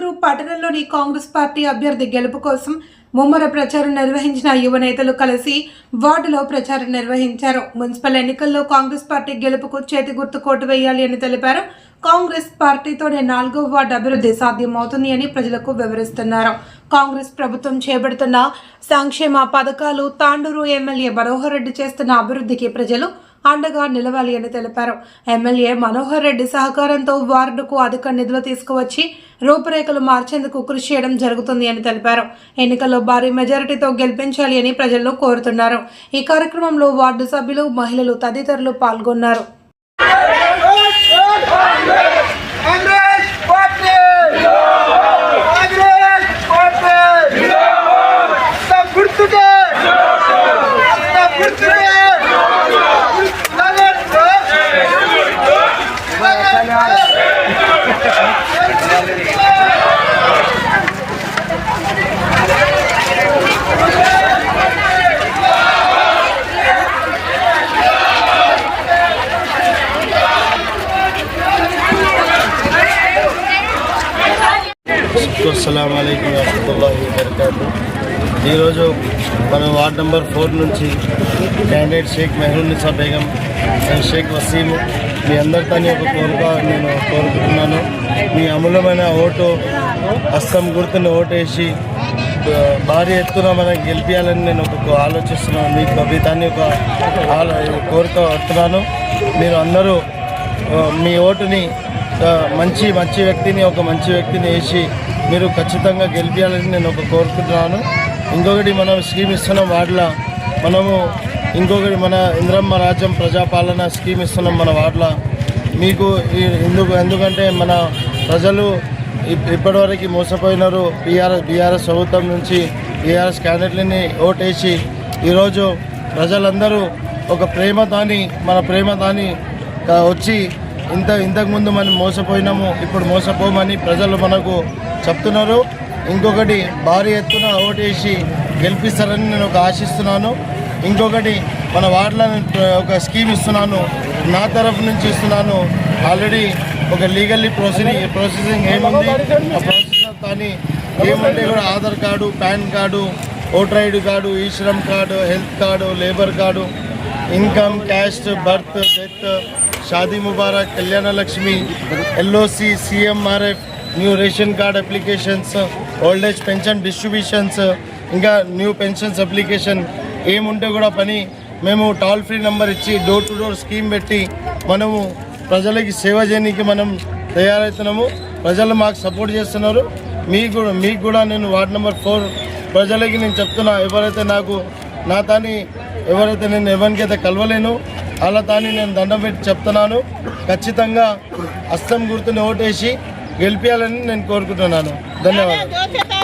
తాండూరు పట్టణంలోని కాంగ్రెస్ పార్టీ అభ్యర్థి గెలుపు కోసం ముమ్మర ప్రచారం నిర్వహించిన యువ నేతలు కలిసి వార్డులో ప్రచారం నిర్వహించారు. మున్సిపల్ ఎన్నికల్లో కాంగ్రెస్ పార్టీ గెలుపుకు చేతి గుర్తు కోటు వేయాలి అని తెలిపారు. కాంగ్రెస్ పార్టీతోనే నాలుగో వార్డు అభివృద్ధి సాధ్యమవుతుంది అని ప్రజలకు వివరిస్తున్నారు. కాంగ్రెస్ ప్రభుత్వం చేపడుతున్న సంక్షేమ పథకాలు తాండూరు ఎమ్మెల్యే మనోహర్ రెడ్డి చేస్తున్న అభివృద్ధికి ప్రజలు అండగా నిలవాలి అని తెలిపారు. ఎమ్మెల్యే మనోహర్ రెడ్డి సహకారంతో వార్డుకు అధిక నిధులు తీసుకువచ్చి రూపురేఖలు మార్చేందుకు కృషి చేయడం జరుగుతుంది అని తెలిపారు. ఎన్నికల్లో భారీ మెజారిటీతో గెలిపించాలి అని ప్రజల్లో కోరుతున్నారు. ఈ కార్యక్రమంలో వార్డు సభ్యులు మహిళలు తదితరులు పాల్గొన్నారు కాంగ్రెస్ పార్టీ కాంగ్రెస్ పార్టీ అంత గుర్తుకే అంత గుర్తుకే అస్సలం అయికం వరహతుల్లాహి వబర్కాతు. ఈరోజు మన వార్డ్ నెంబర్ ఫోర్ నుంచి క్యాండిడేట్ షేక్ మెహరూనిసా బేగం అండ్ షేక్ వసీం మీ అందరితోని ఒక కోరిక నేను కోరుకుంటున్నాను. మీ అమూల్యమైన ఓటు హస్తం గుర్తున్న ఓటేసి వేసి భారీ ఎత్తున మనం గెలిపించాలని నేను ఒక ఆలోచిస్తున్నాను. మీకు కవితాన్ని ఒక కోరిక వస్తున్నాను మీరు అందరూ మీ ఓటుని మంచి మంచి వ్యక్తిని ఒక మంచి వ్యక్తిని వేసి మీరు ఖచ్చితంగా గెలిపించాలని నేను ఒక కోరుకుంటున్నాను. ఇంకొకటి మనం స్కీమ్ ఇస్తున్నాం వార్డుల. మనము ఇంకొకటి మన ఇంద్రమ్మ రాజ్యం ప్రజాపాలన స్కీమ్ ఇస్తున్నాం మన వార్డుల. మీకు ఎందుకు ఎందుకంటే మన ప్రజలు ఇప్పటివరకు మోసపోయినారు. బీఆర్ఎస్ బీఆర్ఎస్ ప్రభుత్వం నుంచి బీఆర్ఎస్ క్యాండిడేట్లని ఓటేసి ఈరోజు ప్రజలందరూ ఒక ప్రేమతాని మన ప్రేమతాని ఆ, వచ్చి ఇంత ఇంతకుముందు మనం మోసపోయినాము ఇప్పుడు మోసపోమని ప్రజలు మనకు చెప్తున్నారు. ఇంకొకటి భారీ ఎత్తున ఓటేసి గెలిపిస్తారని నేను ఒక ఆశిస్తున్నాను. ఇంకొకటి మన వార్డులను ఒక స్కీమ్ ఇస్తున్నాను. నా తరఫు నుంచి ఇస్తున్నాను. ఆల్రెడీ ఒక లీగల్లీ ప్రొసీడింగ్ ప్రాసెసింగ్ ఏముంది? ఆ ప్రాసెస్ కానీ ఏమంటే కూడా Aadhaar card PAN card voter ID card e Shram card health card labour card income caste birth death Shaadi Mubarak Kalyana Lakshmi LOC CMRF new ration card applications old age pension distributions ఇంకా new pensions application ఏముంటే కూడా పని. మేము toll free number ఇచ్చి door to door scheme పెట్టి మనము ప్రజలకి సేవ చేయడానికి మనం తయారవుతున్నాము ప్రజలు మాకు సపోర్ట్ చేస్తున్నారు. మీకు కూడా మీకు కూడా నేను వార్డ్ నెంబర్ ఫోర్ ప్రజలకి నేను చెప్తున్నా ఎవరైతే నాకు నా తాని ఎవరైతే నేను ఎవరికైతే కలవలేను అలా దాన్ని నేను దండం పెట్టి చెప్తున్నాను. ఖచ్చితంగా అస్తం గుర్తుని ఓటేసి గెలిపించాలని నేను కోరుకుంటున్నాను. ధన్యవాదాలు.